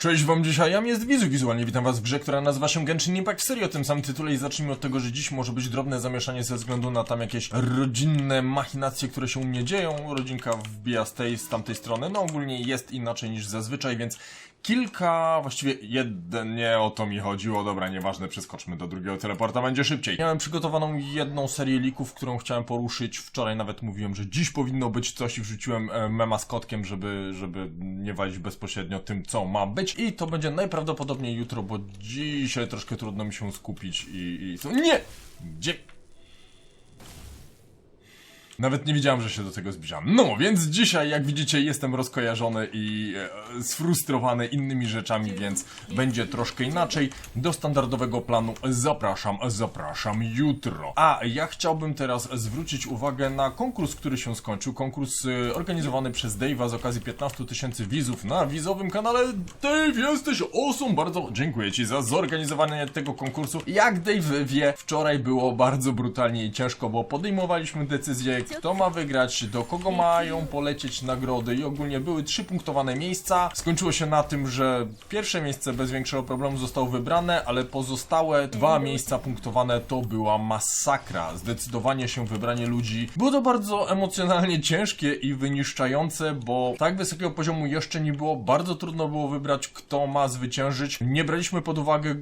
Cześć wam dzisiaj, ja jest Wizu. Wizualnie witam was w grze, która nazywa się Genshin Impact w serii o tym samym tytule i zacznijmy od tego, że dziś może być drobne zamieszanie ze względu na tam jakieś rodzinne machinacje, które się u mnie dzieją. Rodzinka wbija z tej, z tamtej strony. No ogólnie jest inaczej niż zazwyczaj, więc kilka, właściwie jeden, nie o to mi chodziło, dobra, nieważne, przeskoczmy do drugiego teleporta, będzie szybciej. Miałem przygotowaną jedną serię lików, którą chciałem poruszyć. Wczoraj nawet mówiłem, że dziś powinno być coś i wrzuciłem e, mema z kotkiem, żeby, żeby nie walić bezpośrednio tym, co ma być. I to będzie najprawdopodobniej jutro, bo dzisiaj troszkę trudno mi się skupić i... i... Nie! Gdzie... Nawet nie wiedziałem, że się do tego zbliżam. No, więc dzisiaj, jak widzicie, jestem rozkojarzony i e, sfrustrowany innymi rzeczami, więc będzie troszkę inaczej. Do standardowego planu zapraszam, zapraszam jutro. A ja chciałbym teraz zwrócić uwagę na konkurs, który się skończył. Konkurs e, organizowany przez Dave'a z okazji 15 tysięcy wizów na wizowym kanale. Dave, jesteś awesome! Bardzo dziękuję Ci za zorganizowanie tego konkursu. Jak Dave wie, wczoraj było bardzo brutalnie i ciężko, bo podejmowaliśmy decyzję, kto ma wygrać, do kogo mają polecieć nagrody i ogólnie były trzy punktowane miejsca. Skończyło się na tym, że pierwsze miejsce bez większego problemu zostało wybrane, ale pozostałe dwa miejsca punktowane to była masakra. Zdecydowanie się wybranie ludzi było to bardzo emocjonalnie ciężkie i wyniszczające, bo tak wysokiego poziomu jeszcze nie było. Bardzo trudno było wybrać, kto ma zwyciężyć. Nie braliśmy pod uwagę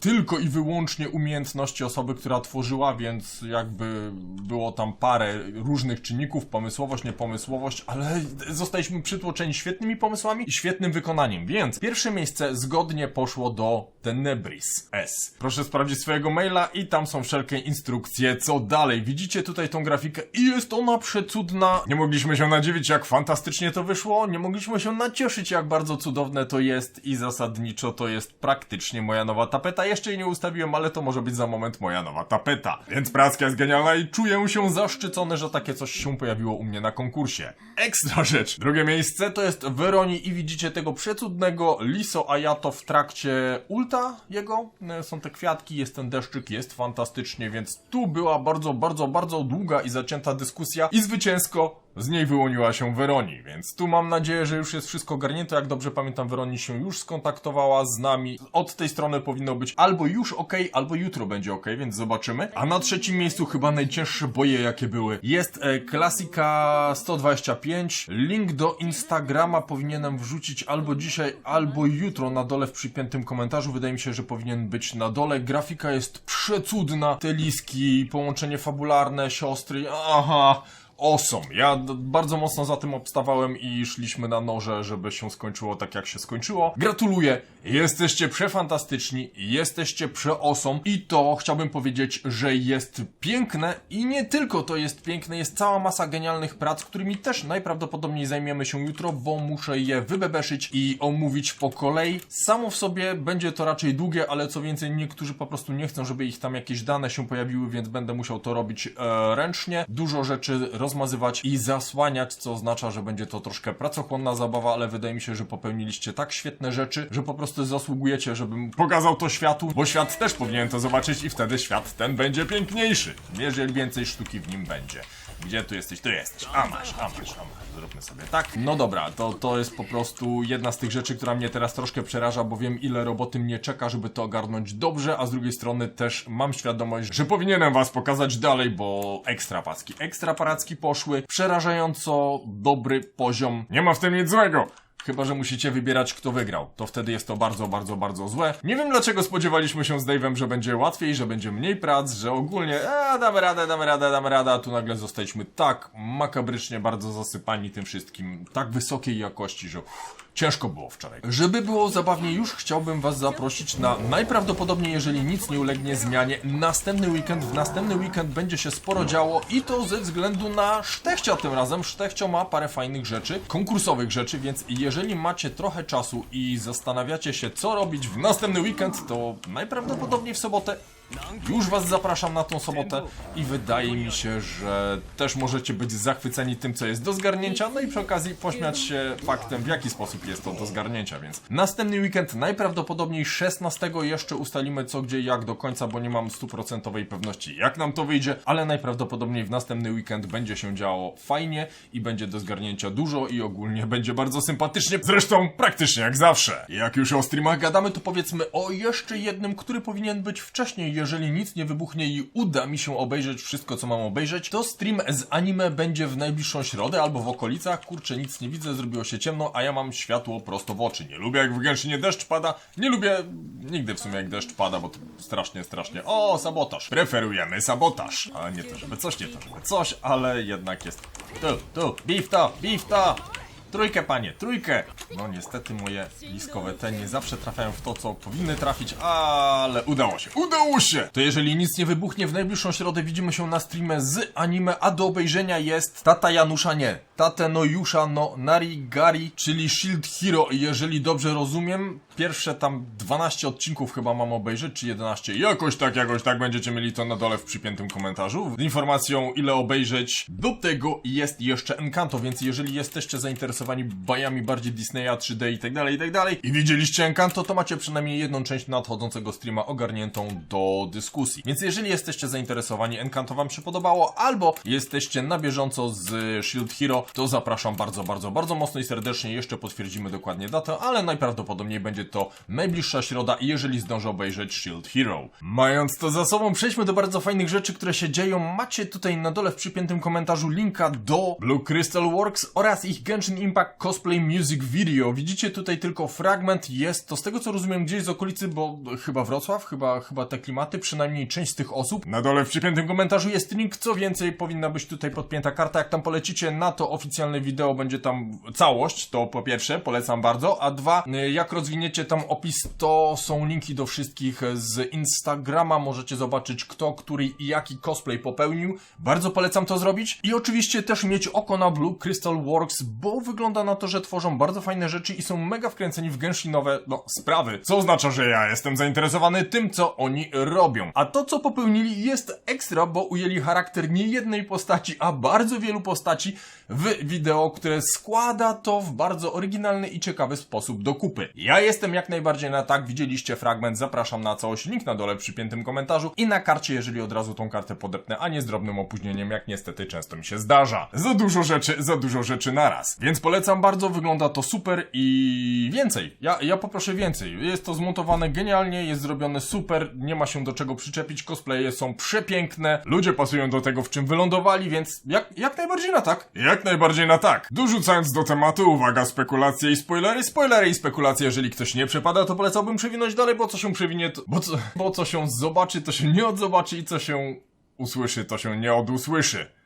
tylko i wyłącznie umiejętności osoby, która tworzyła, więc jakby było tam parę różnych czynników, pomysłowość, niepomysłowość, ale zostaliśmy przytłoczeni świetnymi pomysłami i świetnym wykonaniem, więc pierwsze miejsce zgodnie poszło do Tenebris S. Proszę sprawdzić swojego maila i tam są wszelkie instrukcje, co dalej. Widzicie tutaj tą grafikę i jest ona przecudna. Nie mogliśmy się nadziwić, jak fantastycznie to wyszło, nie mogliśmy się nacieszyć, jak bardzo cudowne to jest i zasadniczo to jest praktycznie moja nowa tapeta. Jeszcze jej nie ustawiłem, ale to może być za moment moja nowa tapeta. Więc praska jest genialna i czuję się zaszczycony, że takie coś się pojawiło u mnie na konkursie. Ekstra rzecz! Drugie miejsce to jest Weroni i widzicie tego przecudnego Liso Ayato w trakcie ulta jego. E, Są te kwiatki, jest ten deszczyk, jest fantastycznie, więc tu była bardzo, bardzo, bardzo długa i zacięta dyskusja i zwycięsko z niej wyłoniła się Weroni, więc tu mam nadzieję, że już jest wszystko ogarnięte. Jak dobrze pamiętam, Weroni się już skontaktowała z nami. Od tej strony powinno być albo już ok, albo jutro będzie ok, więc zobaczymy. A na trzecim miejscu chyba najcięższe boje, jakie były. Jest e, klasika 125. Link do Instagrama powinienem wrzucić albo dzisiaj, albo jutro na dole w przypiętym komentarzu. Wydaje mi się, że powinien być na dole. Grafika jest przecudna. Te liski, połączenie fabularne, siostry. Aha awesome. Ja bardzo mocno za tym obstawałem i szliśmy na noże, żeby się skończyło tak, jak się skończyło. Gratuluję, jesteście przefantastyczni, jesteście przeosom i to chciałbym powiedzieć, że jest piękne i nie tylko to jest piękne, jest cała masa genialnych prac, którymi też najprawdopodobniej zajmiemy się jutro, bo muszę je wybebeszyć i omówić po kolei. Samo w sobie będzie to raczej długie, ale co więcej, niektórzy po prostu nie chcą, żeby ich tam jakieś dane się pojawiły, więc będę musiał to robić e, ręcznie. Dużo rzeczy rozmazywać i zasłaniać, co oznacza, że będzie to troszkę pracochłonna zabawa, ale wydaje mi się, że popełniliście tak świetne rzeczy, że po prostu zasługujecie, żebym pokazał to światu, bo świat też powinien to zobaczyć i wtedy świat ten będzie piękniejszy, jeżeli więcej sztuki w nim będzie. Gdzie tu jesteś? Tu jesteś. A masz, a masz, a masz. Zróbmy sobie tak. No dobra, to, to jest po prostu jedna z tych rzeczy, która mnie teraz troszkę przeraża, bo wiem ile roboty mnie czeka, żeby to ogarnąć dobrze, a z drugiej strony też mam świadomość, że powinienem was pokazać dalej, bo ekstra paski, ekstra paracki poszły, przerażająco dobry poziom. Nie ma w tym nic złego. Chyba, że musicie wybierać, kto wygrał. To wtedy jest to bardzo, bardzo, bardzo złe. Nie wiem, dlaczego spodziewaliśmy się z Dave'em, że będzie łatwiej, że będzie mniej prac, że ogólnie, a damy radę, damy radę, damy radę, a tu nagle zostaliśmy tak makabrycznie bardzo zasypani tym wszystkim, tak wysokiej jakości, że uff, ciężko było wczoraj. Żeby było zabawniej, już chciałbym was zaprosić na najprawdopodobniej, jeżeli nic nie ulegnie zmianie, następny weekend. W następny weekend będzie się sporo działo i to ze względu na Sztechcia tym razem. Sztechcio ma parę fajnych rzeczy, konkursowych rzeczy, więc jeżeli macie trochę czasu i zastanawiacie się, co robić w następny weekend, to najprawdopodobniej w sobotę Już was zapraszam na tą sobotę i wydaje mi się, że też możecie być zachwyceni tym, co jest do zgarnięcia, no i przy okazji pośmiać się faktem, w jaki sposób jest to do zgarnięcia, więc następny weekend najprawdopodobniej 16 jeszcze ustalimy co, gdzie, jak do końca, bo nie mam stuprocentowej pewności, jak nam to wyjdzie, ale najprawdopodobniej w następny weekend będzie się działo fajnie i będzie do zgarnięcia dużo i ogólnie będzie bardzo sympatycznie, zresztą praktycznie jak zawsze. Jak już o streamach gadamy, to powiedzmy o jeszcze jednym, który powinien być wcześniej, jeżeli nic nie wybuchnie i uda mi się obejrzeć wszystko, co mam obejrzeć, to stream z anime będzie w najbliższą środę albo w okolicach. Kurczę, nic nie widzę, zrobiło się ciemno, a ja mam światło prosto w oczy. Nie lubię jak w Genshinie deszcz pada, nie lubię nigdy w sumie jak deszcz pada, bo to strasznie, strasznie... O, sabotaż! Preferujemy sabotaż! A nie to, żeby coś, nie to, żeby coś, ale jednak jest... Tu, tu, beef to! Trójkę, panie, trójkę! No niestety moje bliskowe te nie zawsze trafiają w to, co powinny trafić, ale udało się, udało się! To jeżeli nic nie wybuchnie, w najbliższą środę widzimy się na streamie z anime, a do obejrzenia jest Tata Janusza, nie, Tate no Yusha no Narigari, czyli Shield Hero, jeżeli dobrze rozumiem. Pierwsze tam 12 odcinków chyba mam obejrzeć, czy 11. Jakoś tak, jakoś tak będziecie mieli to na dole w przypiętym komentarzu. Z informacją ile obejrzeć. Do tego jest jeszcze Encanto, więc jeżeli jesteście zainteresowani bajami bardziej Disneya 3D i tak dalej, i tak dalej i widzieliście Encanto, to macie przynajmniej jedną część nadchodzącego streama ogarniętą do dyskusji. Więc jeżeli jesteście zainteresowani, Encanto wam się podobało, albo jesteście na bieżąco z Shield Hero, to zapraszam bardzo, bardzo, bardzo mocno i serdecznie. Jeszcze potwierdzimy dokładnie datę, ale najprawdopodobniej będzie to najbliższa środa, jeżeli zdążę obejrzeć Shield Hero. Mając to za sobą, przejdźmy do bardzo fajnych rzeczy, które się dzieją. Macie tutaj na dole w przypiętym komentarzu linka do Blue Crystal Works oraz ich Genshin Impact Cosplay Music Video. Widzicie tutaj tylko fragment, jest to z tego co rozumiem gdzieś z okolicy, bo chyba Wrocław, chyba, chyba te klimaty, przynajmniej część z tych osób. Na dole w przypiętym komentarzu jest link, co więcej powinna być tutaj podpięta karta. Jak tam polecicie na to oficjalne wideo, będzie tam całość, to po pierwsze polecam bardzo, a dwa, y, jak rozwiniecie tam opis, to są linki do wszystkich z Instagrama, możecie zobaczyć kto, który i jaki cosplay popełnił. Bardzo polecam to zrobić i oczywiście też mieć oko na Blue Crystal Works, bo wygląda na to, że tworzą bardzo fajne rzeczy i są mega wkręceni w Genshinowe, no, sprawy. Co oznacza, że ja jestem zainteresowany tym, co oni robią. A to, co popełnili jest ekstra, bo ujęli charakter nie jednej postaci, a bardzo wielu postaci w wideo, które składa to w bardzo oryginalny i ciekawy sposób do kupy. Ja jestem jak najbardziej na tak, widzieliście fragment, zapraszam na całość, link na dole w przypiętym komentarzu i na karcie, jeżeli od razu tą kartę podepnę, a nie z drobnym opóźnieniem, jak niestety często mi się zdarza. Za dużo rzeczy, za dużo rzeczy naraz. Więc polecam bardzo, wygląda to super i więcej. Ja, ja poproszę więcej. Jest to zmontowane genialnie, jest zrobione super, nie ma się do czego przyczepić, cosplaye są przepiękne, ludzie pasują do tego, w czym wylądowali, więc jak, jak najbardziej na tak. Jak najbardziej na tak. Dorzucając do tematu, uwaga, spekulacje i spoilery, spoilery i spekulacje, jeżeli ktoś nie przepada, to polecałbym przewinąć dalej, bo co się przewinie, to, bo, co, bo co się zobaczy, to się nie odzobaczy i co się usłyszy, to się nie odusłyszy.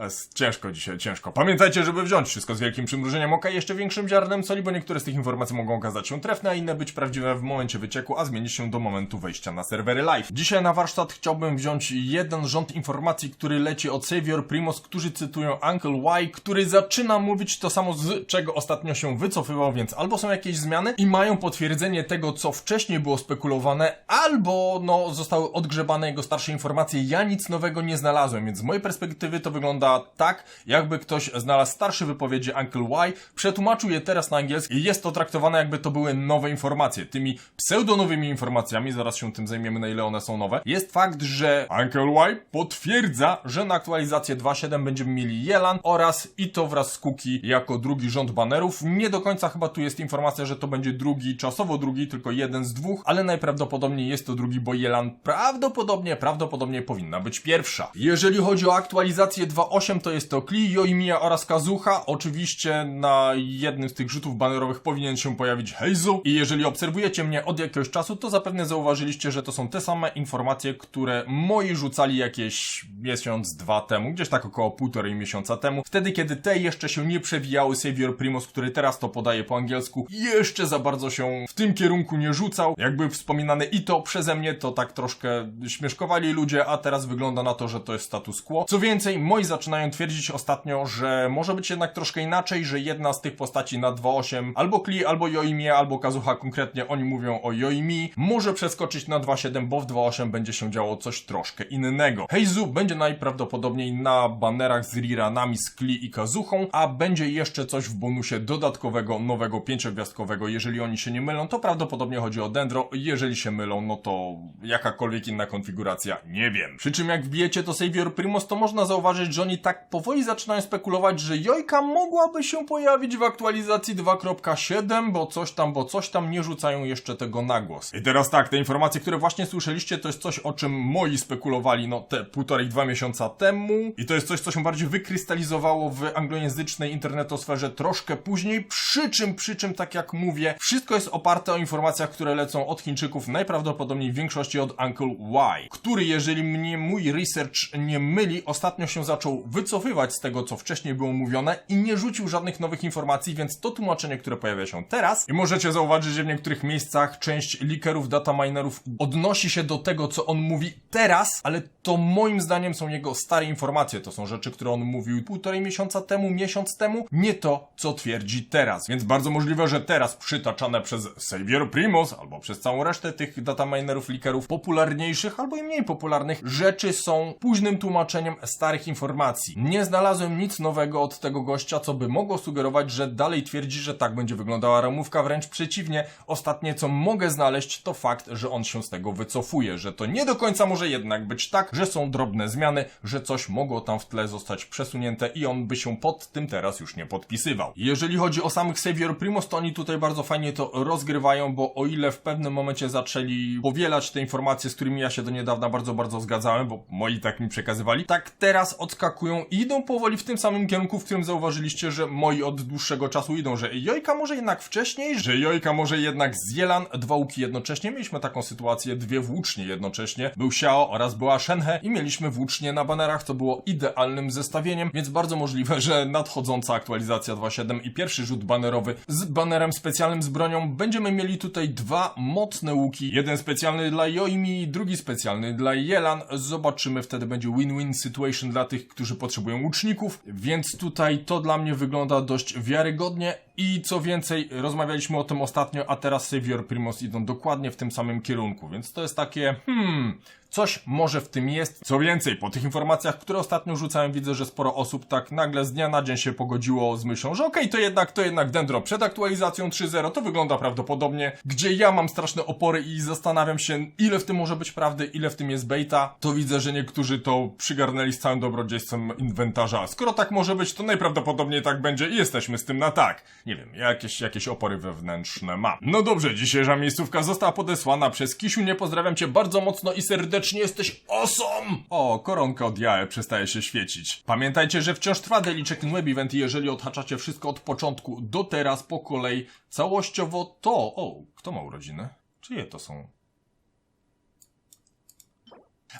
Jest ciężko dzisiaj, ciężko. Pamiętajcie, żeby wziąć wszystko z wielkim przymrużeniem oka i jeszcze większym ziarnem soli, bo niektóre z tych informacji mogą okazać się trefne, a inne być prawdziwe w momencie wycieku, a zmienić się do momentu wejścia na serwery live. Dzisiaj na warsztat chciałbym wziąć jeden rząd informacji, który leci od Savior Primos, którzy cytują Uncle Y, który zaczyna mówić to samo, z czego ostatnio się wycofywał, więc albo są jakieś zmiany i mają potwierdzenie tego, co wcześniej było spekulowane, albo no, zostały odgrzebane jego starsze informacje. Ja nic nowego nie znalazłem, więc z mojej perspektywy to wygląda tak, jakby ktoś znalazł starsze wypowiedzi Uncle Y, przetłumaczył je teraz na angielski i jest to traktowane jakby to były nowe informacje. Tymi pseudonowymi informacjami, zaraz się tym zajmiemy na ile one są nowe, jest fakt, że Uncle Y potwierdza, że na aktualizację 2.7 będziemy mieli Jelan oraz i to wraz z Cookie jako drugi rząd banerów. Nie do końca chyba tu jest informacja, że to będzie drugi, czasowo drugi, tylko jeden z dwóch, ale najprawdopodobniej jest to drugi, bo Jelan prawdopodobnie, prawdopodobnie powinna być pierwsza. Jeżeli chodzi o aktualizację 2.8, to jest to Kli, Yoimiya oraz Kazuha. Oczywiście na jednym z tych rzutów banerowych powinien się pojawić Heizu i jeżeli obserwujecie mnie od jakiegoś czasu, to zapewne zauważyliście, że to są te same informacje, które moi rzucali jakieś miesiąc, dwa temu, gdzieś tak około półtorej miesiąca temu. Wtedy, kiedy te jeszcze się nie przewijały, Savior Primos, który teraz to podaje po angielsku, jeszcze za bardzo się w tym kierunku nie rzucał. Jakby wspominane i to przeze mnie, to tak troszkę śmieszkowali ludzie, a teraz wygląda na to, że to jest status quo. Co więcej, moi zaczęli zaczynają twierdzić ostatnio, że może być jednak troszkę inaczej, że jedna z tych postaci na 2.8 albo Kli, albo Yoimie, albo Kazuha konkretnie, oni mówią o Yoimi, może przeskoczyć na 2.7, bo w 2.8 będzie się działo coś troszkę innego. Heizu będzie najprawdopodobniej na banerach z Riranami, z Kli i Kazuchą, a będzie jeszcze coś w bonusie dodatkowego, nowego, pięciogwiazdkowego. Jeżeli oni się nie mylą, to prawdopodobnie chodzi o Dendro. Jeżeli się mylą, no to jakakolwiek inna konfiguracja, nie wiem. Przy czym jak wbijecie to Savior Primos, to można zauważyć, że oni tak powoli zaczynają spekulować, że Jojka mogłaby się pojawić w aktualizacji 2.7, bo coś tam, bo coś tam, nie rzucają jeszcze tego na głos. I teraz tak, te informacje, które właśnie słyszeliście, to jest coś, o czym moi spekulowali, no te półtorej, dwa miesiąca temu. I to jest coś, co się bardziej wykrystalizowało w anglojęzycznej internetosferze troszkę później, przy czym, przy czym, tak jak mówię, wszystko jest oparte o informacjach, które lecą od Chińczyków, najprawdopodobniej w większości od Uncle Y, który, jeżeli mnie mój research nie myli, ostatnio się zaczął wycofywać z tego, co wcześniej było mówione i nie rzucił żadnych nowych informacji, więc to tłumaczenie, które pojawia się teraz, i możecie zauważyć, że w niektórych miejscach część leakerów, dataminerów odnosi się do tego, co on mówi teraz, ale to moim zdaniem są jego stare informacje, to są rzeczy, które on mówił półtorej miesiąca temu, miesiąc temu, nie to, co twierdzi teraz. Więc bardzo możliwe, że teraz przytaczane przez Xavier Primos albo przez całą resztę tych dataminerów, leakerów popularniejszych albo i mniej popularnych rzeczy są późnym tłumaczeniem starych informacji. Nie znalazłem nic nowego od tego gościa, co by mogło sugerować, że dalej twierdzi, że tak będzie wyglądała ramówka, wręcz przeciwnie. Ostatnie, co mogę znaleźć, to fakt, że on się z tego wycofuje, że to nie do końca może jednak być tak, że są drobne zmiany, że coś mogło tam w tle zostać przesunięte i on by się pod tym teraz już nie podpisywał. Jeżeli chodzi o samych Savior Primos, to oni tutaj bardzo fajnie to rozgrywają, bo o ile w pewnym momencie zaczęli powielać te informacje, z którymi ja się do niedawna bardzo, bardzo zgadzałem, bo moi tak mi przekazywali, tak teraz odskakują i idą powoli w tym samym kierunku, w którym zauważyliście, że moi od dłuższego czasu idą, że Jojka może jednak wcześniej, że Jojka może jednak z Jelan, dwa łuki jednocześnie. Mieliśmy taką sytuację, dwie włócznie jednocześnie. Był Xiao oraz była Shenhe i mieliśmy włócznie na banerach, co było idealnym zestawieniem, więc bardzo możliwe, że nadchodząca aktualizacja 2.7 i pierwszy rzut banerowy z banerem specjalnym z bronią będziemy mieli tutaj dwa mocne łuki. Jeden specjalny dla Yoimi, drugi specjalny dla Jelan. Zobaczymy, wtedy będzie win-win situation dla tych, którzy potrzebują łuczników, więc tutaj to dla mnie wygląda dość wiarygodnie i co więcej, rozmawialiśmy o tym ostatnio, a teraz Savior Primos idą dokładnie w tym samym kierunku, więc to jest takie, hmm, coś może w tym jest. Co więcej, po tych informacjach, które ostatnio rzucałem, widzę, że sporo osób tak nagle z dnia na dzień się pogodziło z myślą, że okej, to jednak, to jednak Dendro przed aktualizacją 3.0 to wygląda prawdopodobnie, gdzie ja mam straszne opory i zastanawiam się, ile w tym może być prawdy, ile w tym jest beta, to widzę, że niektórzy to przygarnęli z całym dobrodziejstwem inwentarza. Skoro tak może być, to najprawdopodobniej tak będzie i jesteśmy z tym na tak. Nie wiem, jakieś, jakieś opory wewnętrzne mam. No dobrze, dzisiejsza miejscówka została podesłana przez Kisiu, nie pozdrawiam cię bardzo mocno i serdecznie, jesteś awesome! O, koronka od jae przestaje się świecić. Pamiętajcie, że wciąż trwa Daily Check-in Web Event i jeżeli odhaczacie wszystko od początku do teraz po kolei, całościowo to... O, kto ma urodziny? Czyje to są?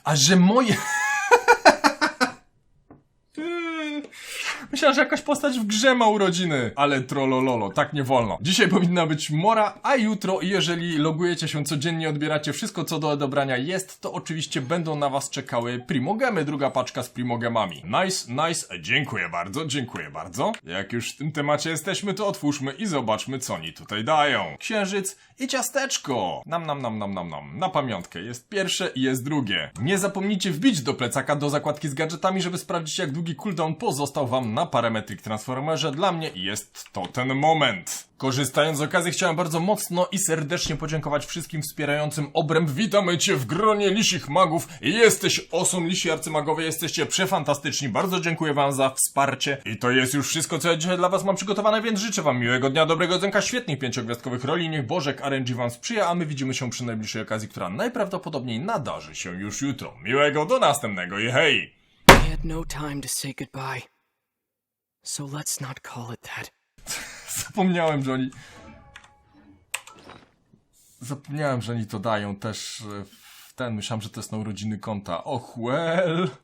A że moje... Myślałem, że jakaś postać w grze ma urodziny. Ale trollololo, tak nie wolno. Dzisiaj powinna być mora, a jutro, jeżeli logujecie się codziennie, odbieracie wszystko, co do odebrania jest, to oczywiście będą na was czekały primogemy, druga paczka z primogemami. Nice, nice, dziękuję bardzo, dziękuję bardzo. Jak już w tym temacie jesteśmy, to otwórzmy i zobaczmy, co oni tutaj dają. Księżyc i ciasteczko. Nam, nam, nam, nam, nam, nam. Na pamiątkę. Jest pierwsze i jest drugie. Nie zapomnijcie wbić do plecaka do zakładki z gadżetami, żeby sprawdzić, jak długi cooldown pozostał wam na Parametric Transformerze. Dla mnie jest to ten moment. Korzystając z okazji, chciałem bardzo mocno i serdecznie podziękować wszystkim wspierającym obręb. Witamy Cię w gronie lisich magów. Jesteś osom lisi arcymagowie, jesteście przefantastyczni. Bardzo dziękuję Wam za wsparcie. I to jest już wszystko, co ja dzisiaj dla Was mam przygotowane, więc życzę Wam miłego dnia, dobrego dzenka, świetnych pięciogwiazdkowych roli. Niech Bożek RNG Wam sprzyja, a my widzimy się przy najbliższej okazji, która najprawdopodobniej nadarzy się już jutro. Miłego do następnego i hej! I had no time to say goodbye. So let's not call it that. Zapomniałem, że oni. Zapomniałem, że oni to dają też e, w ten. Myślałem, że to jest na urodziny konta. Och, well.